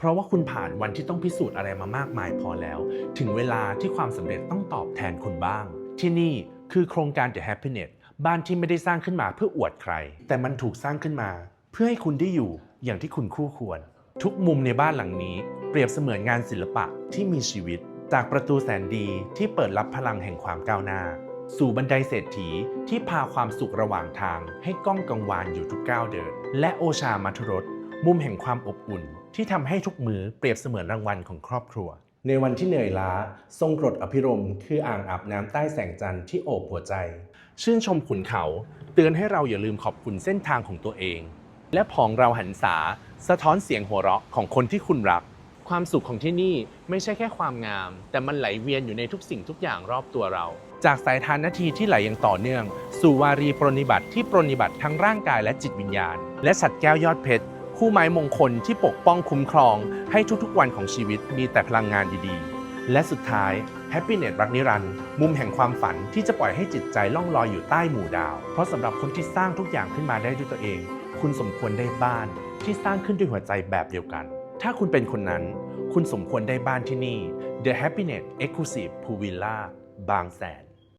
เพราะว่าคุณผ่านวันที่ต้องพิสูจน์อะไรมามากมายพอแล้ว ถึงเวลาที่ความสำเร็จต้องตอบแทนคุณบ้าง ที่นี่คือโครงการ The Happiness บ้านที่ไม่ได้สร้างขึ้นมาเพื่ออวดใคร แต่มันถูกสร้างขึ้นมา เพื่อให้คุณได้อยู่อย่างที่คุณคู่ควร ทุกมุมในบ้านหลังนี้ เปรียบเสมือนงานศิลปะที่มีชีวิต จากประตูแสนดีที่เปิดรับพลังแห่งความก้าวหน้า สู่บันไดเศรษฐีที่พาความสุขระหว่างทาง ให้ก้องกังวานอยู่ทุกก้าวเดิน และโอชามัทรส มุมแห่งความอบอุ่นที่ทำให้ทุกมือเปรียบเสมือนรางวัลของครอบครัว ในวันที่เหนื่อยล้า ทรงกรดอภิรมคืออ่างอาบน้ำใต้แสงจันทร์ที่โอบหัวใจ ชื่นชมขุนเขา เตือนให้เราอย่าลืมขอบคุณเส้นทางของตัวเอง และผองเราหันษาสะท้อนเสียงหัวเราะของคนที่คุณรัก ความสุขของที่นี่ไม่ใช่แค่ความงาม แต่มันไหลเวียนอยู่ในทุกสิ่งทุกอย่างรอบตัวเรา จากสายทานนาทีที่ไหลอย่างต่อเนื่อง สู่วารีปรนิบัติที่ปรนิบัติทั้งร่างกายและจิตวิญญาณ และสัตว์แก้วยอดเพชร คู่ไม้มงคลที่ปกป้องคุ้มครอง ให้ทุกๆวันของชีวิตมีแต่พลังงานดีๆ และสุดท้าย Happiness รักนิรันด์มุมแห่งความฝันที่จะปล่อยให้จิตใจล่องลอยอยู่ใต้หมู่ดาว เพราะสำหรับคนที่สร้างทุกอย่างขึ้นมาได้ด้วยตัวเอง คุณสมควรได้บ้านที่สร้างขึ้นด้วยหัวใจแบบเดียวกัน ถ้าคุณเป็นคนนั้น คุณสมควรได้บ้านที่นี่ The Happiness Exclusive Pool Villa บางแสน